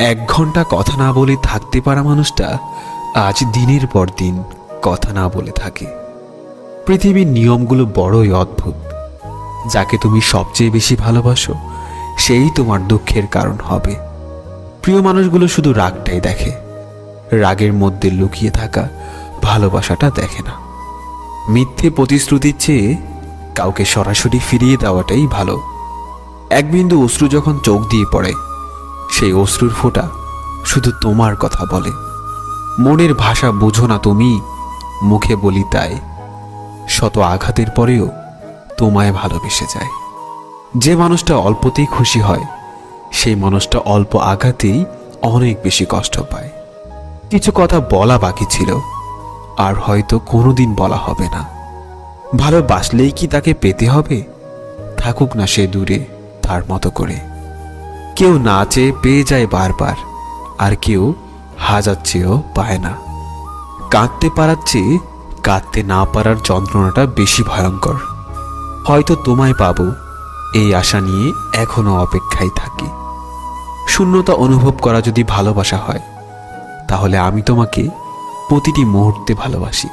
এক ঘণ্টা কথা না বলে থাকতে পারা মানুষটা আজ দিনের পর দিন কথা না বলে থাকে। পৃথিবীর নিয়মগুলো বড়ই অদ্ভুত। যাকে তুমি সবচেয়ে বেশি ভালোবাসো, সেই তোমার দুঃখের কারণ হবে। প্রিয় মানুষগুলো শুধু রাগটাই দেখে। রাগের মধ্যে লুকিয়ে থাকা ভালোবাসাটা দেখে না। মিথ্যে প্রতিশ্রুতির চেয়ে কাউকে সরাসরি ফিরিয়ে দেওয়াটাই ভালো। এক বিন্দু অশ্রু যখন চোখ দিয়ে পড়ে সেই অশ্রুর ফোঁটা শুধু তোমার কথা বলে। মনের ভাষা বোঝো না তুমি, মুখে বলি তাই। শত আঘাতের পরেও তোমায় ভালোবেসে যায়। যে মানুষটা অল্পতেই খুশি হয়, সেই মানুষটা অল্প আঘাতেই অনেক বেশি কষ্ট পায়। কিছু কথা বলা বাকি ছিল, আর হয়তো কোনোদিন বলা হবে না। ভালোবাসলেই কি তাকে পেতে হবে? থাকুক না সে দূরে তার মতো করে। কেউ না চেয়ে পেয়ে যায় বারবার, আর কেউ হাজার চেয়েও পায় না। কাঁদতে পারার চেয়ে কাঁদতে না পারার যন্ত্রণাটা বেশি ভয়ঙ্কর। হয়তো তোমায় পাবো, এই আশা নিয়ে এখনও অপেক্ষায় থাকি। শূন্যতা অনুভব করা যদি ভালোবাসা হয়, তাহলে আমি তোমাকে প্রতিটি মুহূর্তে ভালোবাসি।